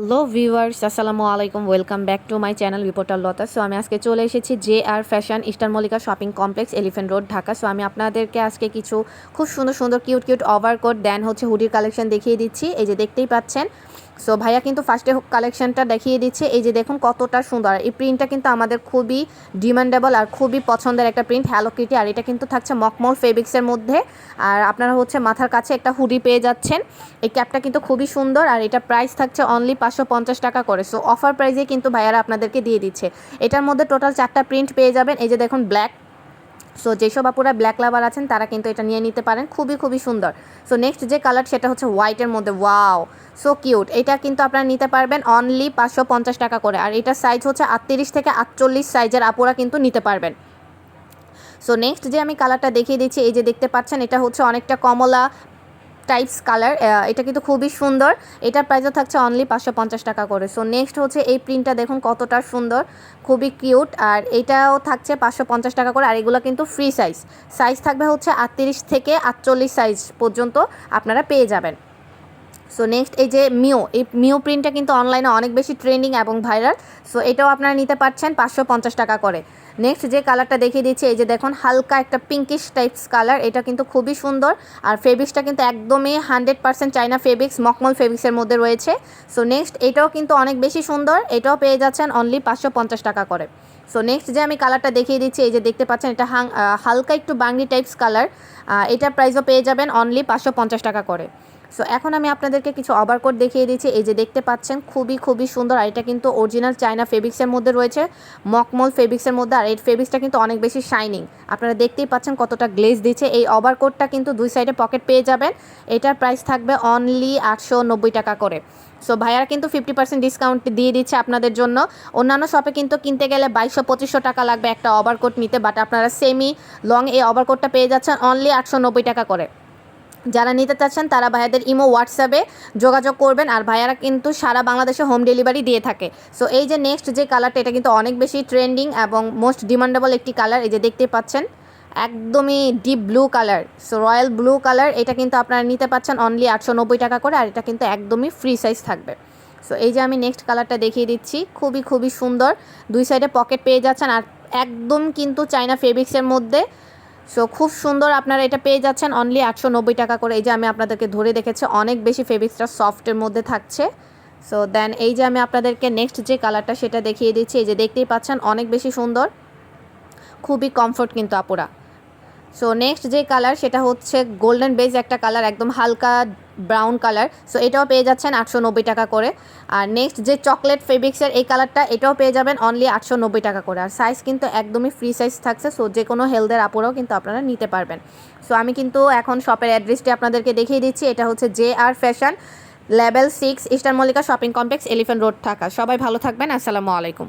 Hello viewers আসসালামু আলাইকুম welcome back to my channel reporter Lata so আমি আজকে চলে এসেছি J R Fashion Eastern Mallika Shopping Complex Elephant Road Dhaka so আমি আপনাদেরকে আজকে কিছু খুব সুন্দর সুন্দর কিউট কিউট ওভারকোট দেন হচ্ছে হুডির কালেকশন দেখিয়ে দিচ্ছি। এই যে দেখতেই পাচ্ছেন সো ভাইয়া কিন্তু ফার্স্টে কালেকশনটা দেখিয়ে দিচ্ছে। এই যে দেখুন কতটা সুন্দর। এই প্রিন্টটা কিন্তু আমাদের খুবই ডিমান্ডেবল আর খুবই পছন্দের একটা প্রিন্ট হ্যালো কিটি আর এটা কিন্তু থাকছে মকমল ফেব্রিক্সের মধ্যে। আর আপনারা হচ্ছে মাথার কাছে একটা হুডি পেয়ে যাচ্ছেন। এই ক্যাপটা কিন্তু খুবই সুন্দর আর এটা প্রাইস থাকছে অনলি পাঁচশো পঞ্চাশ টাকা করে। সো অফার প্রাইসে কিন্তু ভাইয়ারা আপনাদেরকে দিয়ে দিচ্ছে। এটার মধ্যে টোটাল চারটা প্রিন্ট পেয়ে যাবেন। এই যে দেখুন ব্ল্যাক সো যেসব আপুরা ব্ল্যাক লাভার আছেন, তারা কিন্তু এটা নিয়ে নিতে পারেন। খুবই খুবই সুন্দর। সো নেক্সট যে কালার সেটা হচ্ছে হোয়াইটের মধ্যে। ওয়াও সো কিউট এটা কিন্তু আপনারা নিতে পারবেন অনলি পাঁচশো পঞ্চাশ টাকা করে। আর এটার সাইজ হচ্ছে আটত্রিশ থেকে আটচল্লিশ সাইজের আপুরা কিন্তু নিতে পারবেন। সো নেক্সট যে আমি কালারটা দেখিয়ে দিচ্ছি, এই যে দেখতে পাচ্ছেন, এটা হচ্ছে অনেকটা কমলা টাইপস কালার এটা কিন্তু খুবই সুন্দর। এটার প্রাইসও থাকছে অনলি পাঁচশো পঞ্চাশ টাকা করে। সো নেক্সট হচ্ছে এই প্রিন্টটা দেখুন কতটা সুন্দর, খুবই কিউট আর এটাও থাকছে পাঁচশো পঞ্চাশ টাকা করে, আর এগুলো কিন্তু ফ্রি সাইজ সাইজ থাকবে হচ্ছে আটত্রিশ থেকে আটচল্লিশ সাইজ পর্যন্ত আপনারা পেয়ে যাবেন। সো নেক্সট এই যে মিও এই মিও প্রিন্টটা কিন্তু অনলাইনে অনেক বেশি ট্রেন্ডিং এবং ভাইরাল সো এটাও আপনারা নিতে পারছেন পাঁচশো পঞ্চাশ টাকা করে। নেক্সট যে কালারটা দেখিয়ে দিচ্ছি, এই যে দেখুন, হালকা একটা পিঙ্কিশ টাইপস কালার এটা কিন্তু খুবই সুন্দর। আর ফেব্রিক্সটা কিন্তু একদমই হান্ড্রেড পার্সেন্ট চাইনা ফেব্রিক্স মকমল ফেব্রিক্সের মধ্যে রয়েছে। সো নেক্সট এটাও কিন্তু অনেক বেশি সুন্দর, এটাও পেয়ে যাচ্ছেন অনলি পাঁচশো পঞ্চাশ টাকা করে। সো নেক্সট যে আমি কালারটা দেখিয়ে দিচ্ছি, এই যে দেখতে পাচ্ছেন, এটা হালকা একটু বাংলি টাইপস কালার এটার প্রাইসও পেয়ে যাবেন অনলি পাঁচশো পঞ্চাশ টাকা করে। সো এখন আমি আপনাদেরকে কিছু ওভারকোট দেখিয়ে দিচ্ছি। এই যে দেখতে পাচ্ছেন, খুবই খুবই সুন্দর। আর এটা কিন্তু অরিজিনাল চায়না ফেব্রিক্সের মধ্যে রয়েছে মকমল ফেব্রিক্সের মধ্যে। আর এই ফেব্রিক্সটা কিন্তু অনেক বেশি শাইনিং আপনারা দেখতেই পাচ্ছেন কতটা গ্লেজ দিচ্ছে। এই ওভারকোটটা কিন্তু দুই সাইডে পকেট পেয়ে যাবেন। এটার প্রাইস থাকবে অনলি আটশো নব্বই টাকা করে। সো ভাইয়ারা কিন্তু ফিফটি পার্সেন্ট ডিসকাউন্ট দিয়ে দিচ্ছে আপনাদের জন্য। অন্যান্য শপে কিন্তু কিনতে গেলে বাইশশো পঁচিশশো টাকা লাগবে একটা ওভারকোট নিতে। বাট আপনারা সেমি লং এই ওভারকোটটা পেয়ে যাচ্ছেন অনলি আটশো নব্বই টাকা করে। যারা নিতে চাচ্ছেন, তারা ভাইয়াদের ইমো হোয়াটসঅ্যাপে যোগাযোগ করবেন। আর ভাইয়ারা কিন্তু সারা বাংলাদেশে হোম ডেলিভারি দিয়ে থাকে। সো এই যে নেক্সট যে কালারটা এটা কিন্তু অনেক বেশি ট্রেন্ডিং এবং মোস্ট ডিমান্ডেবল একটি কালার এই যে দেখতে পাচ্ছেন, একদমই deep blue colour so royal blue colour এটা কিন্তু আপনারা নিতে পাচ্ছেন অনলি আটশো নব্বই টাকা করে, আর এটা কিন্তু একদমই ফ্রি সাইজ থাকবে। সো এই যে আমি নেক্সট কালারটা দেখিয়ে দিচ্ছি, খুবই খুবই সুন্দর। দুই সাইডে পকেট পেয়ে যাচ্ছেন, আর একদম কিন্তু চাইনা ফেব্রিক্সের মধ্যে সো খুব সুন্দর আপনারা এটা পেয়ে যাচ্ছেন অনলি একশো নব্বই টাকা করে। এই যে আমি আপনাদেরকে ধরে দেখেছি অনেক বেশি ফেব্রিক্সটা সফটের মধ্যে থাকছে। সো দেন এই যে আমি আপনাদেরকে নেক্সট যে কালারটা সেটা দেখিয়ে দিচ্ছি, এই যে দেখতেই পাচ্ছেন অনেক বেশি সুন্দর। খুবই কমফোর্ট কিন্তু আপুরা। সো নেক্সট যে কালার সেটা হচ্ছে গোল্ডেন বেজ একটা কালার একদম হালকা ব্রাউন কালার সো এটাও পেয়ে যাচ্ছেন আটশো নব্বই টাকা করে। আর নেক্সট যে চকলেট ফেব্রিক্সের এই কালারটা এটাও পেয়ে যাবেন অনলি আটশো নব্বই টাকা করে। আর সাইজ কিন্তু একদমই ফ্রি সাইজ থাকছে সো যে কোনো হেলথের আপুরাও কিন্তু আপনারা নিতে পারবেন। সো আমি কিন্তু এখন শপের অ্যাড্রেসটি আপনাদেরকে দেখিয়ে দিচ্ছি, এটা হচ্ছে J R Fashion level six Eastern Mallika Shopping Complex Elephant Road Dhaka সবাই ভালো থাকবেন, আসসালামু আলাইকুম।